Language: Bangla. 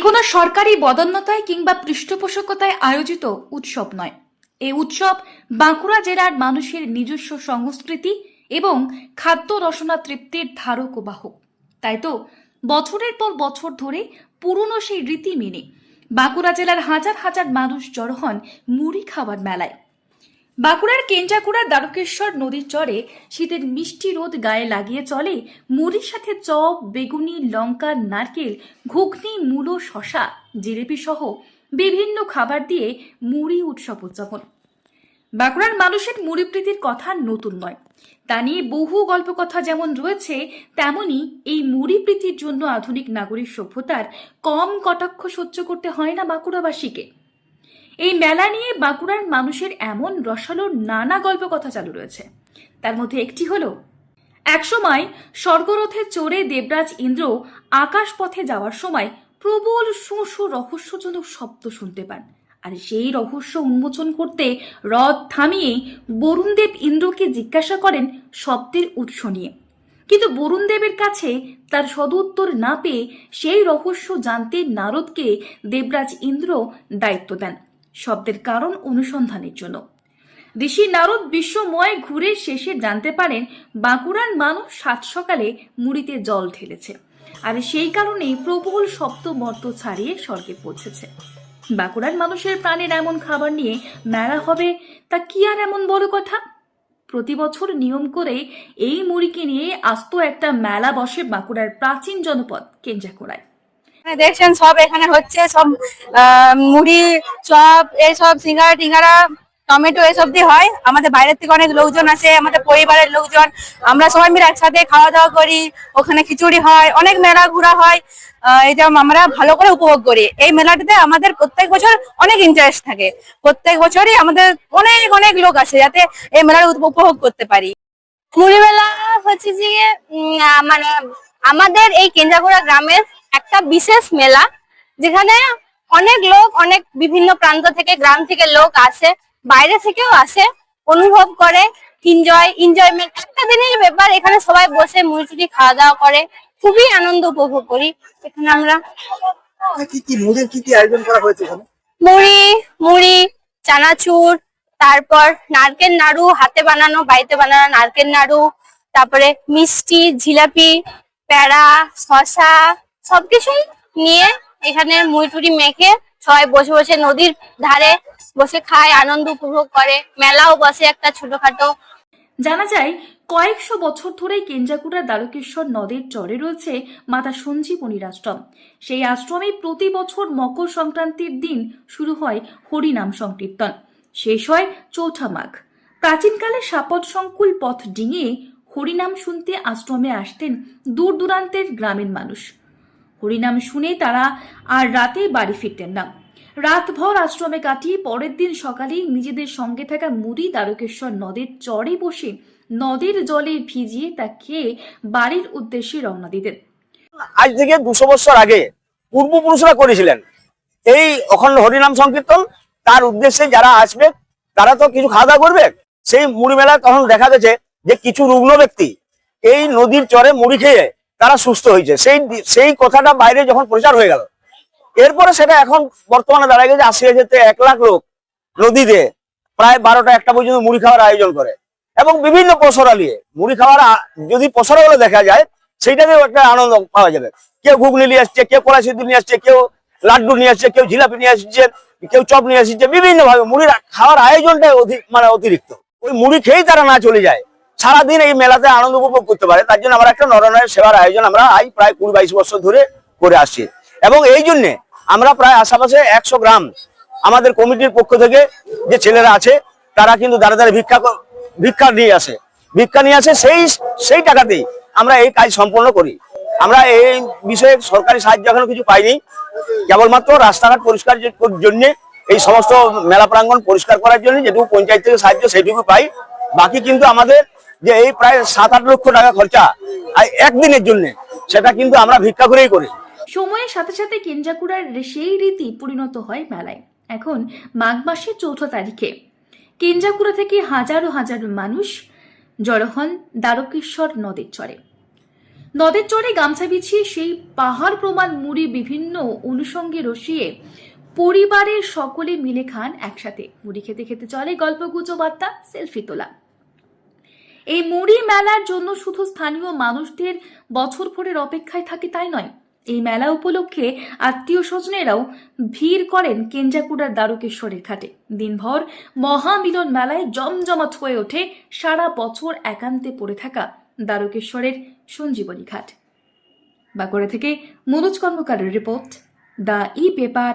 কোনো সরকারি বদন্যতায় কিংবা পৃষ্ঠপোষকতায় আয়োজিত উৎসব নয়। এই উৎসব বাঁকুড়া জেলার মানুষের নিজস্ব সংস্কৃতি এবং খাদ্য রসনা তৃপ্তির ধারক ও বাহক। তাই তো, বছরের পর বছর ধরে পুরনো সেই রীতি মেনে বাঁকুড়া জেলার হাজার হাজার মানুষ জড়ো হন মুড়ি খাবার মেলায়। বাঁকুড়ার কেঞ্জাকুড়ার দ্বারকেশ্বর নদীর চরে শীতের মিষ্টি রোদ গায়ে লাগিয়ে চলে। মুড়ির সাথে চপ, বেগুনি, লঙ্কা, নারকেল, ঘুগনি, মূলো শশা জিলেপি সহ বিভিন্ন খাবার দিয়ে মুড়ি উৎসব উদযাপন। বাঁকুড়ার মানুষের মুড়ি প্রীতির কথা নতুন নয়। তা নিয়ে বহু গল্প কথা যেমন রয়েছে, তেমনি এই মুড়ি প্রীতির জন্য আধুনিক নাগরিক সভ্যতার কম কটাক্ষ সহ্য করতে হয় না বাঁকুড়াবাসীকে। এই মেলা নিয়ে বাঁকুড়ার মানুষের এমন রসালো নানা গল্প কথা চালু রয়েছে। তার মধ্যে একটি হলো, একসময় স্বর্গরথে চড়ে দেবরাজ ইন্দ্র আকাশ পথে যাওয়ার সময় প্রবল শোষ রহস্যজনক শব্দ শুনতে পান। আর সেই রহস্য উন্মোচন করতে রথ থামিয়ে বরুণদেব ইন্দ্রকে জিজ্ঞাসা করেন শব্দের উৎস নিয়ে। কিন্তু বরুণদেবের কাছে তার সদুত্তর না পেয়ে সেই রহস্য জানতে নারদকে দেবরাজ ইন্দ্র দায়িত্ব দেন। শব্দের কারণ অনুসন্ধানের জন্য। ঋষি নারদ বিশ্বময় ঘুরে শেষে জানতে পারেন, বাঁকুড়ার মানুষ সাত সকালে মুড়িতে জল ঢেলেছে। আর সেই কারণেই প্রবল শব্দ মর্ত ছাড়িয়ে স্বর্গে পৌঁছেছে। বাঁকুড়ার মানুষের প্রাণের এমন খাবার নিয়ে মেলা হবে, তা কি আর এমন বড় কথা? প্রতি বছর নিয়ম করে এই মুড়িকে নিয়ে আস্ত একটা মেলা বসে বাঁকুড়ার প্রাচীন জনপদ কেঞ্জাকোড়ায় দেখছেন সব এখানে হচ্ছে সব মুড়ি চপ এইসব সিঙ্গারা টিঙ্গারা টমেটো এসব দিয়ে হয়। আমাদের বাইরের থেকে অনেক লোকজন আসে আমাদের পরিবারের লোকজন। আমরা সবাই মিলে একসাথে খাওয়া দাওয়া করি ওখানে খিচুড়ি হয় অনেক মেলা ঘোরা হয়। আহ, এটা আমরা ভালো করে উপভোগ করি। এই মেলাটিতে আমাদের প্রত্যেক বছর অনেক ইন্টারেস্ট থাকে। প্রত্যেক বছরই আমাদের অনেক অনেক লোক আসে যাতে এই মেলার উপভোগ করতে পারি। মুড়ি মেলা হচ্ছে যে মানে আমাদের এই কেঞ্জাকুড়া গ্রামের একটা বিশেষ মেলা যেখানে অনেক লোক অনেক বিভিন্ন প্রান্ত থেকে গ্রাম থেকে লোক আসে বাইরে থেকেও আসে অনুভব করে এনজয় এনজয়মেন্ট একটা দিনের ব্যাপার এখানে সবাই বসে মুড়ি খাওয়া দাওয়া করে খুবই আনন্দ উপভোগ করি। এখানে আমরা কি কি মুড়ির কি কি আয়োজন করা হয়েছে এখানে? মুড়ি মুড়ি চানাচুর তারপর নারকেল নাড়ু হাতে বানানো বাড়িতে বানানো নারকেল নাড়ু তারপরে মিষ্টি জিলাপি প্যাড়া শশা সবকিছুই নিয়ে এখানে মুড়ি মেখে সবাই বসে বসে নদীর ধারে বসে খায়, আনন্দ উপভোগ করে। মেলাও বসে একটা ছোটখাটো। জানা যায়, কয়েকশো বছর ধরেই কেঞ্জাকুড়ার দ্বারকেশ্বর নদের চরে রয়েছে মাতা সঞ্জীবনীর আশ্রম। সেই আশ্রমে প্রতি বছর মকর সংক্রান্তির দিন শুরু হয় হরিনাম সংকীর্তন। শেষ হয় চৌঠা মাঘ। প্রাচীনকালে সাপদ সংকুল পথ ডিঙিয়ে হরিনাম শুনতে আশ্রমে আসতেন দূর দূরান্তের গ্রামের মানুষ। হরিনাম শুনে তারা আর রাতে বাড়ি ফিরতেন না। রাতভর আশ্রমে কাটিয়ে পরের দিন সকালেই নিজেদের সঙ্গে থাকা মুড়ি দ্বারকেশ্বর নদের চরে বসে নদের জলে ভিজিয়ে তা খেয়ে বাড়ির উদ্দেশ্যে রওনা দিতেন। আজ থেকে দুশো বছর আগে পূর্বপুরুষরা করেছিলেন। এই অখণ্ড হরিনাম সংকীর্তন, তার উদ্দেশ্যে যারা আসবে, তারা তো কিছু খাওয়া দাওয়া করবে? সেই মুড়ি মেলা তখন দেখা গেছে যে কিছু রুগ্ন ব্যক্তি এই নদীর চরে মুড়ি খেয়ে তারা সুস্থ হয়েছে। সেই সেই কথাটা বাইরে যখন প্রচার হয়ে গেল, এরপরে সেটা এখন বর্তমানে দাঁড়ায় গেছে আশি হাজার এক লাখ লোক নদীতে প্রায় বারোটা একটা পর্যন্ত মুড়ি খাওয়ার আয়োজন করে। এবং বিভিন্ন পসরা নিয়ে মুড়ি খাওয়ার যদি পসরা গুলো দেখা যায় সেইটাতেও একটা আনন্দ পাওয়া যাবে। কেউ ঘুগনি নিয়ে আসছে, কেউ কড়াই সিদ্ধ নিয়ে আসছে, কেউ লাড্ডু নিয়ে আসছে, কেউ জিলাপি নিয়ে আসছে, কেউ চপ নিয়ে আসছে বিভিন্ন ভাবে খাওয়ার আয়োজনটাই অধিক মানে অতিরিক্ত। ওই মুড়ি খেয়েই তারা না চলে যায়। সারাদিন এই মেলাতে আনন্দ উপভোগ করতে পারে। তার জন্য আমরা একটা নরনারীর সেবার আয়োজন আমরা আজ প্রায় কুড়ি বাইশ বছর ধরে করে আসছি। এবং এই জন্য আমরা প্রায় আশেপাশে একশো গ্রাম আমাদের কমিটির পক্ষ থেকে যে ছেলেরা আছে, তারা কিন্তু দাঁড়া দাঁড়িয়ে ভিক্ষা ভিক্ষা নিয়ে আসে। ভিক্ষা নিয়ে আসে সেই সেই টাকাতেই আমরা এই কাজ সম্পন্ন করি। আমরা এই বিষয়ে সরকারি সাহায্য এখনও কিছু পাইনি। কেবলমাত্র রাস্তাঘাট পরিষ্কার জন্য এই সমস্ত মেলা প্রাঙ্গণ পরিষ্কার করার জন্য যেটুকু পঞ্চায়েত থেকে সাহায্য সেটুকু পাই। বাকি কিন্তু আমাদের যে এই প্রায় সাত আট লক্ষ টাকা খরচা একদিনের জন্য, সেটা কিন্তু আমরা ভিক্ষা করেই করি। সময়ের সাথে সাথে কেঞ্জাকুড়ার সেই রীতি পরিণত হয় মেলায়। এখন মাঘ মাসের চৌঠা তারিখে। কেঞ্জাকুড়া থেকে হাজারো হাজার মানুষ জড়ো হন দ্বারকেশ্বর নদের চরে। নদের চরে গামছা বিছিয়ে সেই পাহাড় প্রমাণ মুড়ি বিভিন্ন অনুষঙ্গে রসিয়ে পরিবারের সকলে মিলে খান একসাথে। মুড়ি খেতে খেতে চলে গল্পগুজো বার্তা, সেলফি তোলা। এই মুড়ি মেলার জন্য শুধু স্থানীয় মানুষদের বছর ভরের অপেক্ষায় থাকে তাই নয়, এই মেলা উপলক্ষে আত্মীয় স্বজনেরাও ভিড় করেন কেঞ্জাকুড়ার দ্বারকেশ্বরের ঘাটে। দিনভর মহামিলন মেলায় জমজমাট হয়ে ওঠে সারা বছর একান্তে পড়ে থাকা দ্বারকেশ্বরের সঞ্জীবনী ঘাট। বাঁকুড়া থেকে Manoj কর্মকারের report, the e paper.